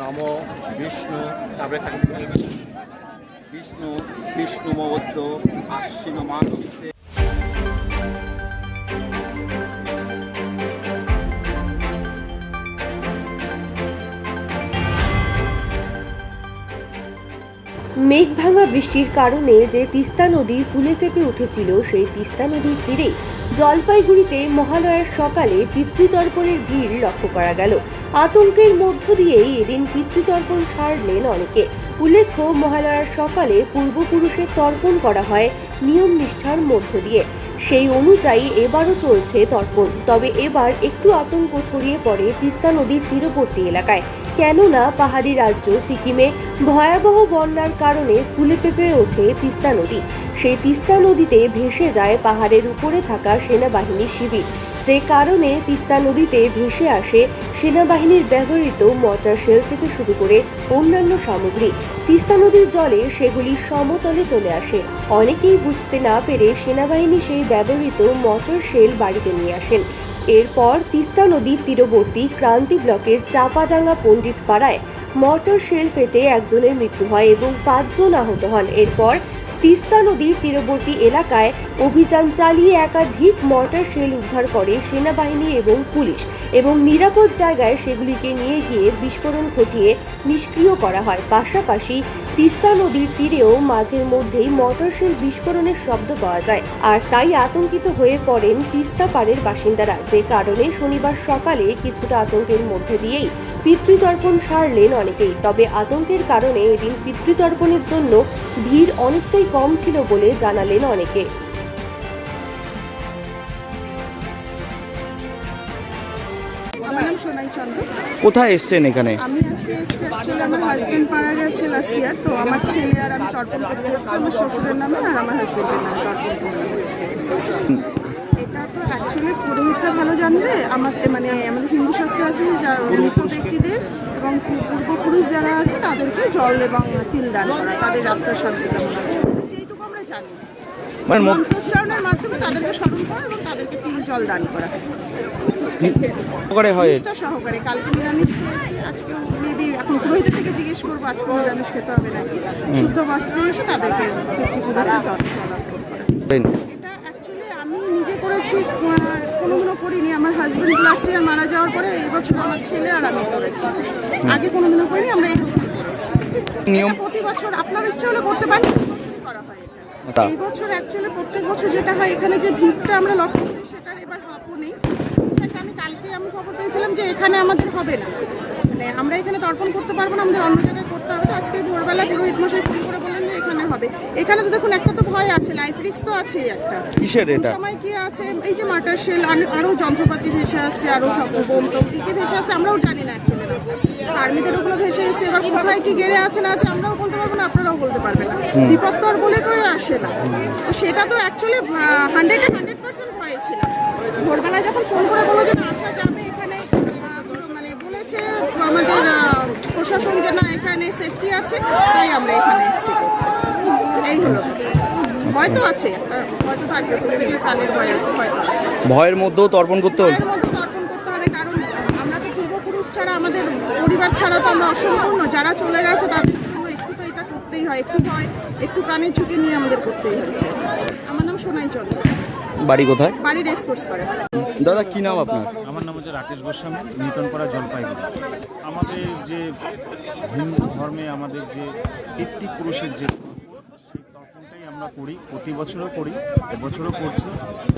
নম বিষ্ণু তারপরে বিষ্ণু। বিষ্ণু মবদ্য আশ্বিন মাস মেঘভাঙা বৃষ্টির কারণে যে তিস্তা নদী ফুলে ফেপে উঠেছিল, সেই তিস্তা নদীর তীরে জলপাইগুড়িতে মহালয়ার সকালে পিতৃতর্পণের ভিড় লক্ষ্য করা গেল। আতঙ্কের মধ্য দিয়েই এদিন পিতৃতর্পণ সারলেন অনেকে। উল্লেখ্য, মহালয়ার সকালে পূর্বপুরুষের তর্পণ করা হয় নিয়ম নিষ্ঠার মধ্য দিয়ে। সেই অনুযায়ী এবারও চলছে তর্পণ। তবে এবার একটু আতঙ্ক ছড়িয়ে পড়ে তিস্তা নদীর তীরবর্তী এলাকায়। কেননা পাহাড়ি রাজ্য সিকিমে ভয়াবহ বন্যার কারণে ফুলে পেঁপে ওঠে তিস্তা নদী। সেই তিস্তা নদীতে ভেসে যায় পাহাড়ের উপরে থাকা সেনাবাহিনীর শিবির। যে কারণে তিস্তা নদীতে ভেসে আসে সেনাবাহিনীর ব্যবহৃত মটার শেল থেকে শুরু করে অন্যান্য সামগ্রী। তিস্তা নদীর জলে সেগুলি সমতলে চলে আসে। অনেকেই বুঝতে না পেরে সেনাবাহিনী সেই ব্যবহৃত মটর শেল বাড়িতে নিয়ে আসেন। এরপর তিস্তা নদীর তীরবর্তী ক্রান্তি ব্লকের চাপাডাঙ্গা পণ্ডিত পাড়ায় মটর শেল ফেটে একজনের মৃত্যু হয় এবং পাঁচজন আহত হন। এরপর তিস্তা নদীর তীরবর্তী এলাকায় অভিযান চালিয়ে একাধিক মর্টার শেল উদ্ধার করে সেনাবাহিনী এবং পুলিশ এবং নিরাপদ জায়গায় সেগুলিকে নিয়ে গিয়ে বিস্ফোরণ ঘটিয়ে নিষ্ক্রিয় করা হয়। পাশাপাশি তিস্তা নদীর তীরেও মাঝের মধ্যেই মটর শেল বিস্ফোরণের শব্দ পাওয়া যায়। আর তাই আতঙ্কিত হয়ে পড়েন তিস্তা পাড়ের বাসিন্দারা। যে কারণে শনিবার সকালে কিছুটা আতঙ্কের মধ্যে দিয়েই পিতৃতর্পণ সারলেন অনেকেই। তবে আতঙ্কের কারণে এদিন পিতৃতর্পণের জন্য ভিড় অনেকটাই কম ছিল বলে জানালেন অনেকে। আমার নাম সোনাই চন্দ্র। কোথায় এসছেন এখানে? আমি আজকে এসেছি অ্যাকচুয়ালি আমার হাজব্যান্ড মারা গেছে লাস্ট ইয়ার তো আমার ছেলে আর আমি তর্পণ করতে এসেছি আমার শ্বশুরের নামে আর আমার হাজব্যান্ডের নামে তর্পণ করতে এসেছি। এটা তো অ্যাকচুয়ালি পুরোহিতরা ভালো জানবে আমার মানে আমাদের হিন্দু শাস্ত্রে আছে যে যারা মৃত ব্যক্তিদের এবং পূর্বপুরুষ যারা আছে তাদেরকে জল এবং তিল দান করা তাদের আত্মার শান্তি কামনার জানি মানে মন্ত্রোচ্চারণের মাধ্যমে তাদেরকে স্মরণ করা এবং তাদেরকে তিল জল দান করা। করে হয়। নিষ্ঠা সহকারে। কালকে নিরামিষ খেয়েছি আজকে মেবি এখন পুরোহিতের থেকে জিজ্ঞেস করব আজকে নিরামিষ খেতে হবে নাকি? শুদ্ধ বস্ত্রে এসে তাদেরকে পিতৃপুরুষদের এটা অ্যাকচুয়ালি আমি নিজে করেছি আহ, কোনোদিনও করিনি। আমার হাজবেন্ড লাস্ট ইয়ার মারা যাওয়ার পরে এই বছর আমার ছেলে আর আমি করেছি। আগে কোনোদিনও করিনি আমরা এই নিয়ম প্রতি বছর আপনার ইচ্ছে হলে করতে পারেন করা হয়। এই বছর অ্যাকচুয়ালি প্রত্যেক বছর যেটা হয় এখানে যে ভিড়টা আমরা লক্ষ্য করি সেটার এবার হাফও নেই। ইনফ্যাক্ট আমি কালকে আমি খবর পেয়েছিলাম যে এখানে আমাদের হবে না। মানে আমরা এখানে তর্পণ করতে পারব না আমাদের অন্য জায়গায় করতে হবে। তো আজকে ভোরবেলা পুরোহিত মশাই ফোন করে বললেন যে এখানে হবে। এখানে তো দেখুন একটা তো ভয় আছে লাইফ রিস্ক তো আছেই একটা। কিসের এটা? সময় কি আছে? এই যে মাটার শেল আরও যন্ত্রপাতি ভেসে আসছে আরও সব বোম টোম কি কি ভেসে আসছে আমরাও জানি না অ্যাকচুয়ালি আর্মিদের ওগুলো ভেসে এসছে এবার কোথায় কি গেড়ে আছে না আছে আমরাও বলতে পারব না আপনারাও বলতে পারবেন না। বিপদ তো আর বলে কয়ে আসে না। তো সেটা তো অ্যাকচুয়ালি হান্ড্রেডে হান্ড্রেড পার্সেন্ট ভয়ে ছিলাম ভোরবেলায় যখন ফোন করে বলো যে আসা যাবে এখানে মানে বলেছে আমাদের প্রশাসন যে না এখানে সেফটি আছে তাই আমরা এখানে এসেছি। এই হলো। কথা। ভয় তো আছে একটা ভয় তো থাকবে প্রাণের ভয় আছে ভয় তো আছে। ভয়ের মধ্যেও তর্পণ করতে হবে কারণ আমরা তো পূর্বপুরুষ ছাড়া আমাদের পরিবার ছাড়া তো আমরা অসম্পূর্ণ। যারা চলে গেছে তাদের জন্য একটু তো এটা করতেই হয় একটু হয় একটু প্রাণের ঝুঁকি নিয়ে আমাদের করতেই হয়েছে আমার নাম সোনাই চন্দ্র। বাড়ি কোথায়? বাড়ি রেসকোর্স করে দাদা কি নাম আপনার? আমার নাম হচ্ছে রাকেশ গোস্বামী নিউটনপাড়া জলপাইগুড়ি। আমাদের যে হিন্দু ধর্মে আমাদের যে পিতৃপুরুষের যে আমরা করি প্রতি বছরও করি এবছরও করছি।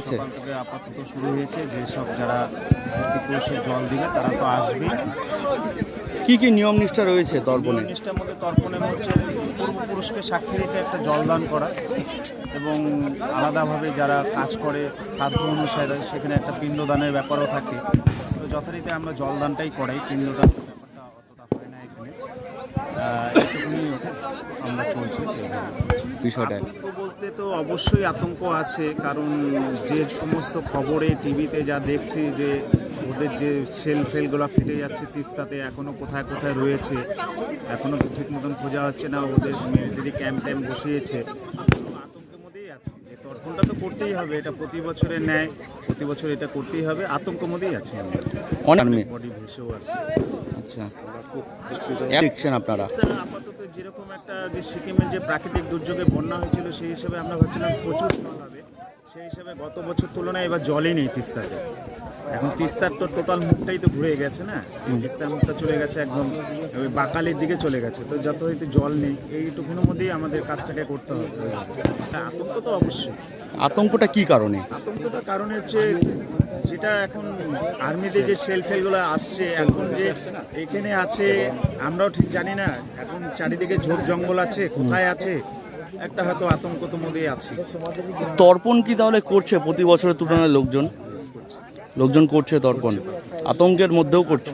সকাল থেকে আপাতত শুরু হয়েছে যেসব যারা পিতৃপুরুষের জল দিবে তারা তো আসবে কি কি নিয়ম নিষ্ঠা রয়েছে তর্পণে? নিষ্ঠার মধ্যে তর্পণের হচ্ছে পূর্বপুরুষকে সাক্ষী রেখে একটা জলদান করা এবং আলাদাভাবে যারা কাজ করে শ্রাদ্ধ অনুসারে সেখানে একটা পিণ্ডদানের ব্যাপারও থাকে। তো যথারীতি আমরা জলদানটাই করাই পিণ্ডদান ব্যাপারটা অতটা হয় না এখানে। আমরা চলছি। বিষয়টা আতঙ্ক বলতে তো অবশ্যই আতঙ্ক আছে কারণ যে সমস্ত খবরে টিভিতে যা দেখছি যে ওদের যে সেল ফেলগুলো ফেটে যাচ্ছে তিস্তাতে এখনও কোথায় কোথায় রয়েছে এখনও তো ঠিক মতন খোঁজা হচ্ছে না ওদের মিলিটারি ক্যাম্প ট্যাম্প বসিয়েছে। আতঙ্কের মধ্যেই আছে যে তর্পণটা তো করতেই হবে এটা প্রতি বছরের ন্যায় প্রতি বছর এটা করতেই হবে আতঙ্ক মধ্যেই আছে বডি ভেসেও আসছে। আচ্ছা। আপনারা? একটা যে সিকিমের যে প্রাকৃতিক দুর্যোগে বন্যা হয়েছিল সেই হিসেবে আমরা ভাবছিলাম প্রচুর জল হবে। সেই হিসেবে গত বছর তুলনায় এবার জলই নেই তিস্তাতে এখন তিস্তার তো টোটাল মুখটাই তো ঘুরে গেছে না? তিস্তার মুখটা চলে গেছে একদম ওই বাকালির দিকে চলে গেছে। তো যত হয়তো জল নেই এইটুকুনের মধ্যেই আমাদের কাজটাকে করতে হবে। আতঙ্ক তো অবশ্যই। আতঙ্কটা কি কারণে? আতঙ্কটার কারণে হচ্ছে যেটা এখন আর্মিতে যে সেলফ ফেলগুলো আসছে এখন যে এখানে আছে আমরাও ঠিক জানি না। এখন চারিদিকে ঝোপ জঙ্গল আছে কোথায় আছে? একটা হয়তো আতঙ্ক তো মধ্যেই আছে। তর্পণ কি তাহলে করছে প্রতি বছরের তুলনায় লোকজন? লোকজন করছে তর্পণ। আতঙ্কের মধ্যেও করছে।